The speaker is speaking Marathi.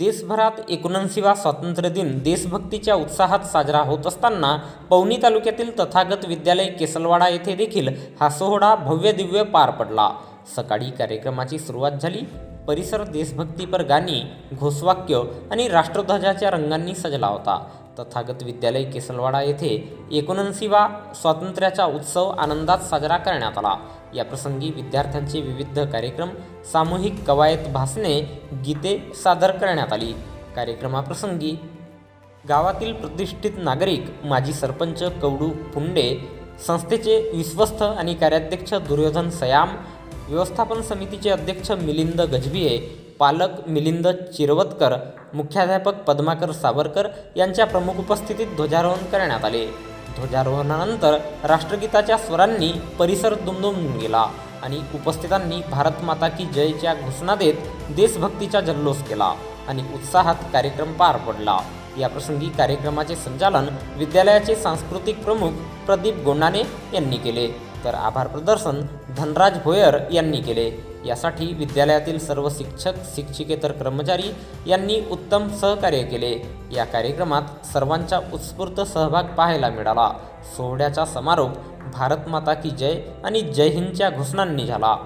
देशभरात एकोणऐंशीवा स्वातंत्र्य दिन देशभक्तीच्या उत्साहात साजरा होत असताना पवनी तालुक्यातील तथागत विद्यालय केसलवाडा येथे देखील हा सोहळा भव्य दिव्य पार पडला. सकाळी कार्यक्रमाची सुरुवात झाली. परिसर देशभक्तीपर गाणी घोषवाक्य आणि राष्ट्रध्वजाच्या रंगांनी सजला होता. तथागत विद्यालय केसलवाडा येथे एकोणऐंशीवा स्वातंत्र्याचा उत्सव आनंदात साजरा करण्यात आला. याप्रसंगी विद्यार्थ्यांचे विविध कार्यक्रम सामूहिक कवायत भासणे गीते सादर करण्यात आली. कार्यक्रमाप्रसंगी गावातील प्रतिष्ठित नागरिक माजी सरपंच कवडू पुंडे संस्थेचे विश्वस्त आणि कार्याध्यक्ष दुर्योधन सयाम व्यवस्थापन समितीचे अध्यक्ष मिलिंद गजबिये पालक मिलिंद चिरवतकर मुख्याध्यापक पद्माकर सावरकर यांच्या प्रमुख उपस्थितीत ध्वजारोहण करण्यात आले. ध्वजारोहणानंतर राष्ट्रगीताच्या स्वरांनी परिसर दुमदुमून गेला आणि उपस्थितांनी भारत माता की जयच्या घोषणा देत देशभक्तीचा जल्लोष केला आणि उत्साहात कार्यक्रम पार पडला. याप्रसंगी कार्यक्रमाचे संचालन विद्यालयाचे सांस्कृतिक प्रमुख प्रदीप गोंडाने यांनी केले. तर आभार प्रदर्शन धनराज भोयर यांनी केले. यासाठी विद्यालयातील सर्व शिक्षक शिक्षिकेतर कर्मचारी यांनी उत्तम सहकार्य केले. या कार्यक्रमात सर्वांचा उत्स्फूर्त सहभाग पाहायला मिळाला. सोहळ्याचा समारोप भारत माता की जय आणि जय हिंदच्या घोषणांनी झाला.